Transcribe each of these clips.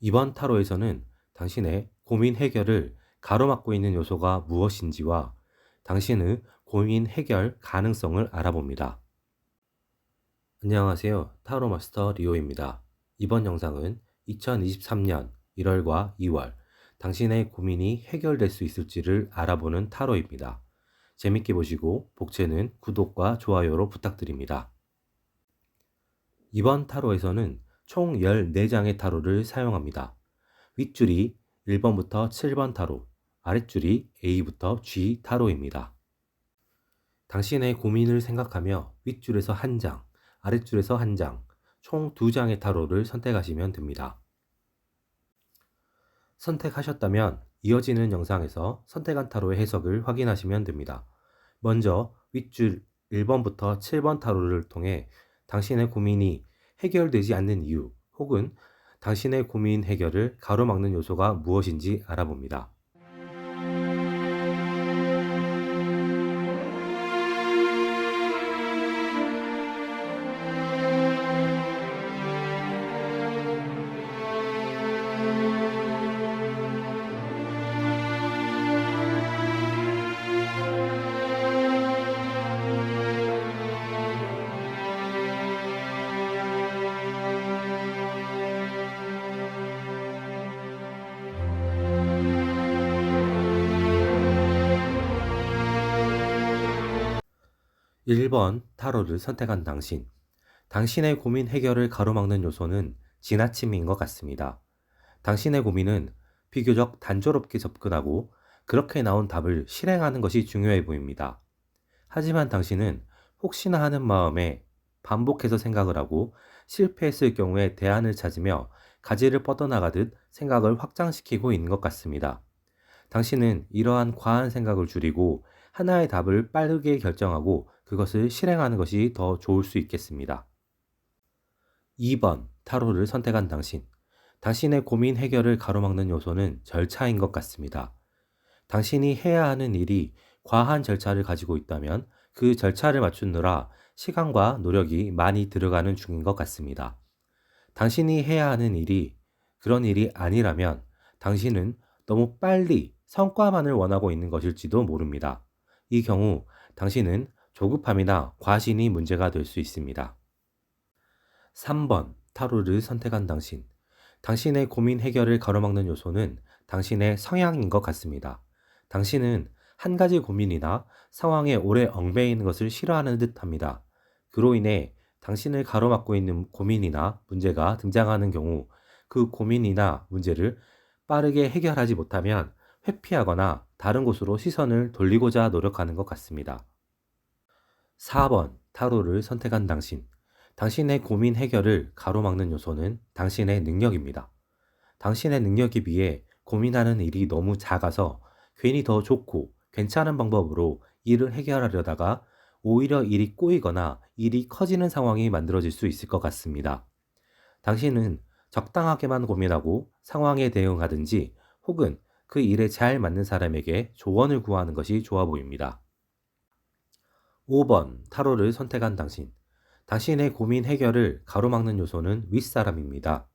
이번 타로에서는 당신의 고민 해결을 가로막고 있는 요소가 무엇인지와 당신의 고민 해결 가능성을 알아봅니다. 안녕하세요. 타로 마스터 리오입니다. 이번 영상은 2023년 1월과 2월 당신의 고민이 해결될 수 있을지를 알아보는 타로입니다. 재밌게 보시고 복채는 구독과 좋아요로 부탁드립니다. 이번 타로에서는 총 14장의 타로를 사용합니다. 윗줄이 1번부터 7번 타로, 아랫줄이 A부터 G 타로입니다. 당신의 고민을 생각하며 윗줄에서 한 장, 아랫줄에서 한 장, 총 두 장의 타로를 선택하시면 됩니다. 선택하셨다면 이어지는 영상에서 선택한 타로의 해석을 확인하시면 됩니다. 먼저 윗줄 1번부터 7번 타로를 통해 당신의 고민이 해결되지 않는 이유 혹은 당신의 고민 해결을 가로막는 요소가 무엇인지 알아봅니다. 1번 타로를 선택한 당신. 당신의 고민 해결을 가로막는 요소는 지나침인 것 같습니다. 당신의 고민은 비교적 단조롭게 접근하고 그렇게 나온 답을 실행하는 것이 중요해 보입니다. 하지만 당신은 혹시나 하는 마음에 반복해서 생각을 하고 실패했을 경우에 대안을 찾으며 가지를 뻗어나가듯 생각을 확장시키고 있는 것 같습니다. 당신은 이러한 과한 생각을 줄이고 하나의 답을 빠르게 결정하고 그것을 실행하는 것이 더 좋을 수 있겠습니다. 2번 타로를 선택한 당신. 당신의 고민 해결을 가로막는 요소는 절차인 것 같습니다. 당신이 해야 하는 일이 과한 절차를 가지고 있다면 그 절차를 맞추느라 시간과 노력이 많이 들어가는 중인 것 같습니다. 당신이 해야 하는 일이 그런 일이 아니라면 당신은 너무 빨리 성과만을 원하고 있는 것일지도 모릅니다. 이 경우 당신은 조급함이나 과신이 문제가 될 수 있습니다. 3번 타로를 선택한 당신. 당신의 고민 해결을 가로막는 요소는 당신의 성향인 것 같습니다. 당신은 한 가지 고민이나 상황에 오래 얽매이는 것을 싫어하는 듯 합니다. 그로 인해 당신을 가로막고 있는 고민이나 문제가 등장하는 경우 그 고민이나 문제를 빠르게 해결하지 못하면 회피하거나 다른 곳으로 시선을 돌리고자 노력하는 것 같습니다. 4번 타로를 선택한 당신. 당신의 고민 해결을 가로막는 요소는 당신의 능력입니다. 당신의 능력에 비해 고민하는 일이 너무 작아서 괜히 더 좋고 괜찮은 방법으로 일을 해결하려다가 오히려 일이 꼬이거나 일이 커지는 상황이 만들어질 수 있을 것 같습니다. 당신은 적당하게만 고민하고 상황에 대응하든지 혹은 그 일에 잘 맞는 사람에게 조언을 구하는 것이 좋아 보입니다. 5번 타로를 선택한 당신. 당신의 고민 해결을 가로막는 요소는 윗사람입니다.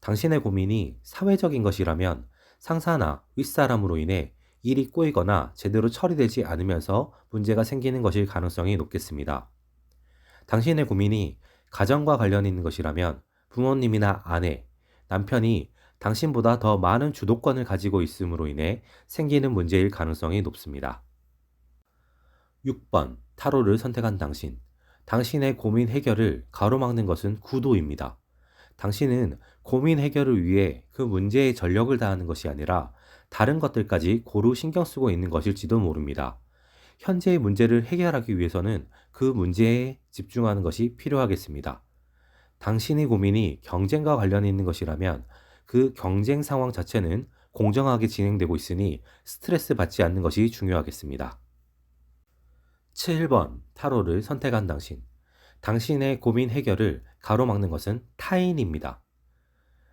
당신의 고민이 사회적인 것이라면 상사나 윗사람으로 인해 일이 꼬이거나 제대로 처리되지 않으면서 문제가 생기는 것일 가능성이 높겠습니다. 당신의 고민이 가정과 관련 있는 것이라면 부모님이나 아내, 남편이 당신보다 더 많은 주도권을 가지고 있음으로 인해 생기는 문제일 가능성이 높습니다. 6번 타로를 선택한 당신. 당신의 고민 해결을 가로막는 것은 구도입니다. 당신은 고민 해결을 위해 그 문제에 전력을 다하는 것이 아니라 다른 것들까지 고루 신경 쓰고 있는 것일지도 모릅니다. 현재의 문제를 해결하기 위해서는 그 문제에 집중하는 것이 필요하겠습니다. 당신의 고민이 경쟁과 관련이 있는 것이라면 그 경쟁 상황 자체는 공정하게 진행되고 있으니 스트레스 받지 않는 것이 중요하겠습니다. 7번 타로를 선택한 당신. 당신의 고민 해결을 가로막는 것은 타인입니다.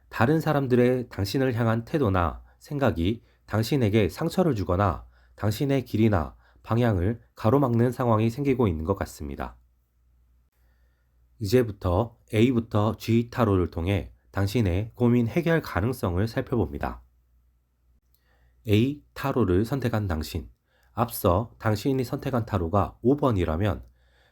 다른 사람들의 당신을 향한 태도나 생각이 당신에게 상처를 주거나 당신의 길이나 방향을 가로막는 상황이 생기고 있는 것 같습니다. 이제부터 A부터 G 타로를 통해 당신의 고민 해결 가능성을 살펴봅니다. A. 타로를 선택한 당신. 앞서 당신이 선택한 타로가 5번이라면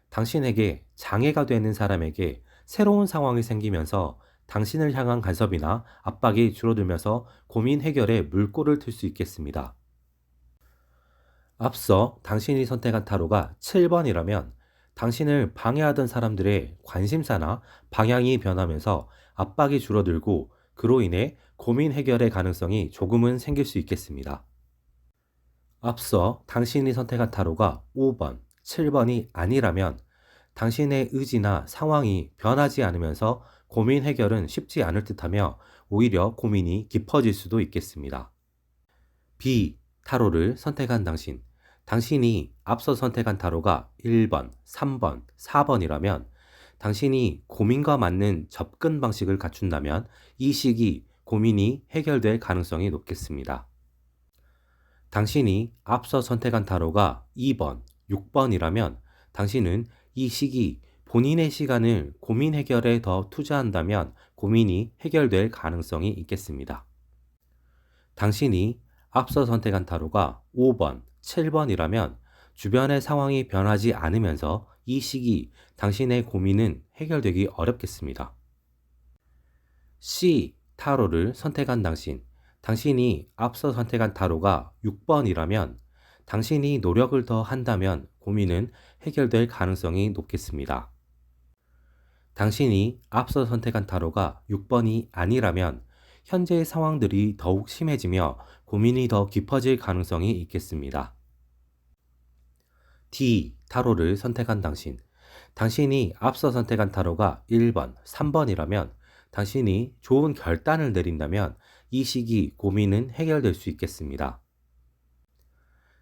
당신에게 장애가 되는 사람에게 새로운 상황이 생기면서 당신을 향한 간섭이나 압박이 줄어들면서 고민 해결에 물꼬를 틀 수 있겠습니다. 앞서 당신이 선택한 타로가 7번이라면 당신을 방해하던 사람들의 관심사나 방향이 변하면서 압박이 줄어들고 그로 인해 고민 해결의 가능성이 조금은 생길 수 있겠습니다. 앞서 당신이 선택한 타로가 5번, 7번이 아니라면 당신의 의지나 상황이 변하지 않으면서 고민 해결은 쉽지 않을 듯하며 오히려 고민이 깊어질 수도 있겠습니다. B. 타로를 선택한 당신. 당신이 앞서 선택한 타로가 1번, 3번, 4번이라면 당신이 고민과 맞는 접근 방식을 갖춘다면 이 시기 고민이 해결될 가능성이 높겠습니다. 당신이 앞서 선택한 타로가 2번, 6번이라면 당신은 이 시기 본인의 시간을 고민 해결에 더 투자한다면 고민이 해결될 가능성이 있겠습니다. 당신이 앞서 선택한 타로가 5번, 7번이라면 주변의 상황이 변하지 않으면서 이 시기 당신의 고민은 해결되기 어렵겠습니다. C. 타로를 선택한 당신. 당신이 앞서 선택한 타로가 6번이라면 당신이 노력을 더 한다면 고민은 해결될 가능성이 높겠습니다. 당신이 앞서 선택한 타로가 6번이 아니라면 현재의 상황들이 더욱 심해지며 고민이 더 깊어질 가능성이 있겠습니다. D. 타로를 선택한 당신. 당신이 앞서 선택한 타로가 1번, 3번이라면 당신이 좋은 결단을 내린다면 이 시기 고민은 해결될 수 있겠습니다.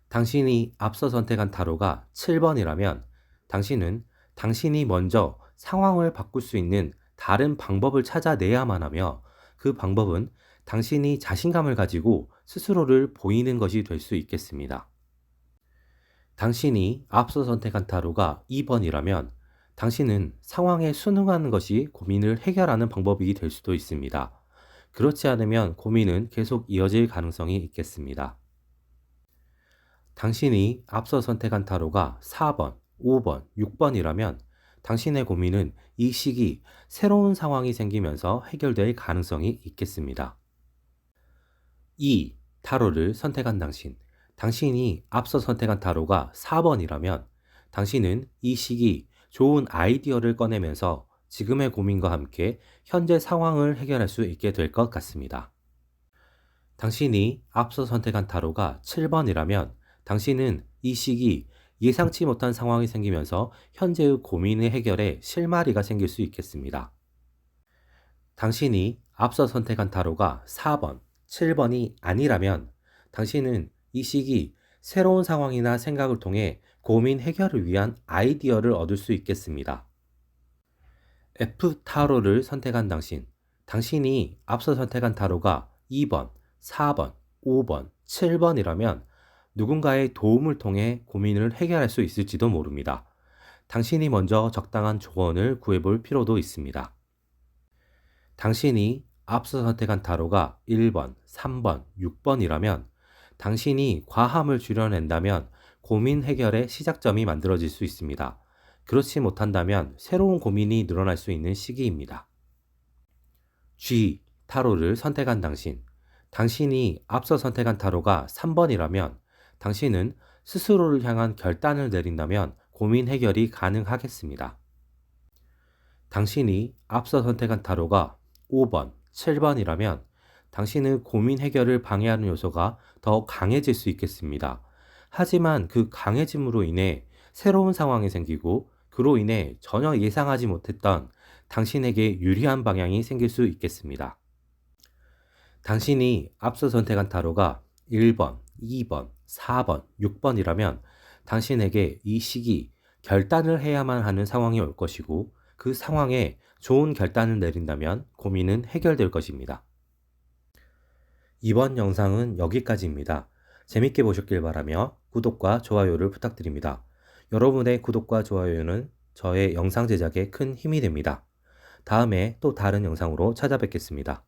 당신이 앞서 선택한 타로가 7번이라면 당신은 당신이 먼저 상황을 바꿀 수 있는 다른 방법을 찾아내야만 하며 그 방법은 당신이 자신감을 가지고 스스로를 보이는 것이 될 수 있겠습니다. 당신이 앞서 선택한 타로가 2번이라면 당신은 상황에 순응하는 것이 고민을 해결하는 방법이 될 수도 있습니다. 그렇지 않으면 고민은 계속 이어질 가능성이 있겠습니다. 당신이 앞서 선택한 타로가 4번, 5번, 6번이라면 당신의 고민은 이 시기 새로운 상황이 생기면서 해결될 가능성이 있겠습니다. 2. 타로를 선택한 당신. 당신이 앞서 선택한 타로가 4번이라면 당신은 이 시기 좋은 아이디어를 꺼내면서 지금의 고민과 함께 현재 상황을 해결할 수 있게 될 것 같습니다. 당신이 앞서 선택한 타로가 7번이라면 당신은 이 시기 예상치 못한 상황이 생기면서 현재의 고민의 해결에 실마리가 생길 수 있겠습니다. 당신이 앞서 선택한 타로가 4번, 7번이 아니라면 당신은 이 시기 새로운 상황이나 생각을 통해 고민 해결을 위한 아이디어를 얻을 수 있겠습니다. F 타로를 선택한 당신. 당신이 앞서 선택한 타로가 2번, 4번, 5번, 7번이라면 누군가의 도움을 통해 고민을 해결할 수 있을지도 모릅니다. 당신이 먼저 적당한 조언을 구해볼 필요도 있습니다. 당신이 앞서 선택한 타로가 1번, 3번, 6번이라면 당신이 과함을 줄여낸다면 고민 해결의 시작점이 만들어질 수 있습니다. 그렇지 못한다면 새로운 고민이 늘어날 수 있는 시기입니다. G. 타로를 선택한 당신. 당신이 앞서 선택한 타로가 3번이라면 당신은 스스로를 향한 결단을 내린다면 고민 해결이 가능하겠습니다. 당신이 앞서 선택한 타로가 5번, 7번이라면 당신은 고민 해결을 방해하는 요소가 더 강해질 수 있겠습니다. 하지만 그 강해짐으로 인해 새로운 상황이 생기고 그로 인해 전혀 예상하지 못했던 당신에게 유리한 방향이 생길 수 있겠습니다. 당신이 앞서 선택한 타로가 1번, 2번, 4번, 6번이라면 당신에게 이 시기 결단을 해야만 하는 상황이 올 것이고 그 상황에 좋은 결단을 내린다면 고민은 해결될 것입니다. 이번 영상은 여기까지입니다. 재밌게 보셨길 바라며 구독과 좋아요를 부탁드립니다. 여러분의 구독과 좋아요는 저의 영상 제작에 큰 힘이 됩니다. 다음에 또 다른 영상으로 찾아뵙겠습니다.